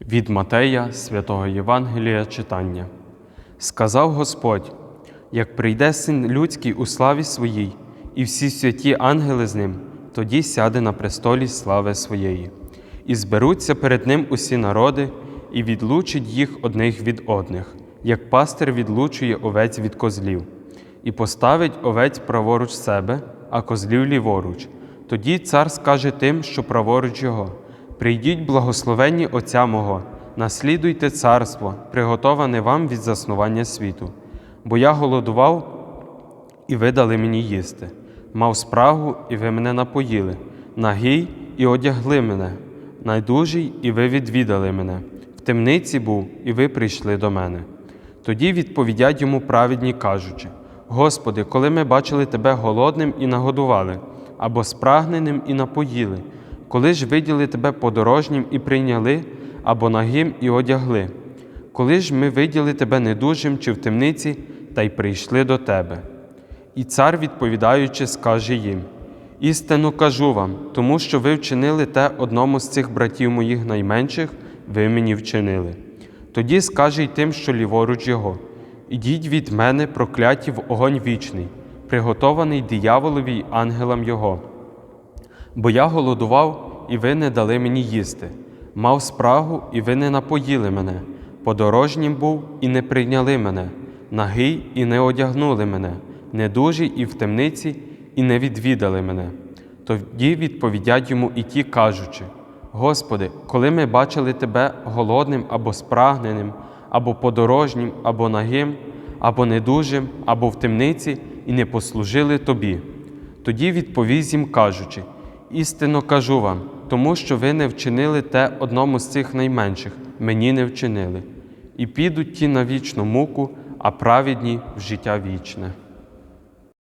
Від Матея святого Євангелія читання. Сказав Господь: як прийде син людський у славі своїй, і всі святі ангели з ним, тоді сяде на престолі слави своєї, і зберуться перед ним усі народи, і відлучить їх одних від одних, як пастир відлучує овець від козлів, і поставить овець праворуч себе, а козлів ліворуч. Тоді цар скаже тим, що праворуч його. Прийдіть, благословенні Отця мого, наслідуйте царство, приготоване вам від заснування світу. Бо я голодував, і ви дали мені їсти, мав спрагу, і ви мене напоїли, нагий і одягли мене, найдужий, і ви відвідали мене, в темниці був, і ви прийшли до мене. Тоді відповідять йому праведні, кажучи: Господи, коли ми бачили Тебе голодним і нагодували, або спрагненим і напоїли, коли ж виділи Тебе подорожнім і прийняли, або нагим і одягли, коли ж ми виділи Тебе недужим чи в темниці, та й прийшли до Тебе. І цар, відповідаючи, скаже їм: Істину кажу вам, тому що ви вчинили те одному з цих братів моїх найменших, ви мені вчинили. Тоді скаже й тим, що ліворуч його: Ідіть від мене, прокляті в огонь вічний, приготований дияволові й ангелам його. Бо я голодував, і ви не дали мені їсти, мав спрагу, і ви не напоїли мене, подорожнім був і не прийняли мене, нагий і не одягнули мене, недужий і в темниці, і не відвідали мене. Тоді відповідять йому і ті, кажучи: Господи, коли ми бачили Тебе голодним або спрагненим, або подорожнім, або нагим, або недужим, або в темниці, і не послужили Тобі. Тоді відповість їм, кажучи: істинно кажу вам, тому що ви не вчинили те одному з цих найменших, мені не вчинили, і підуть ті на вічну муку, а праведні в життя вічне.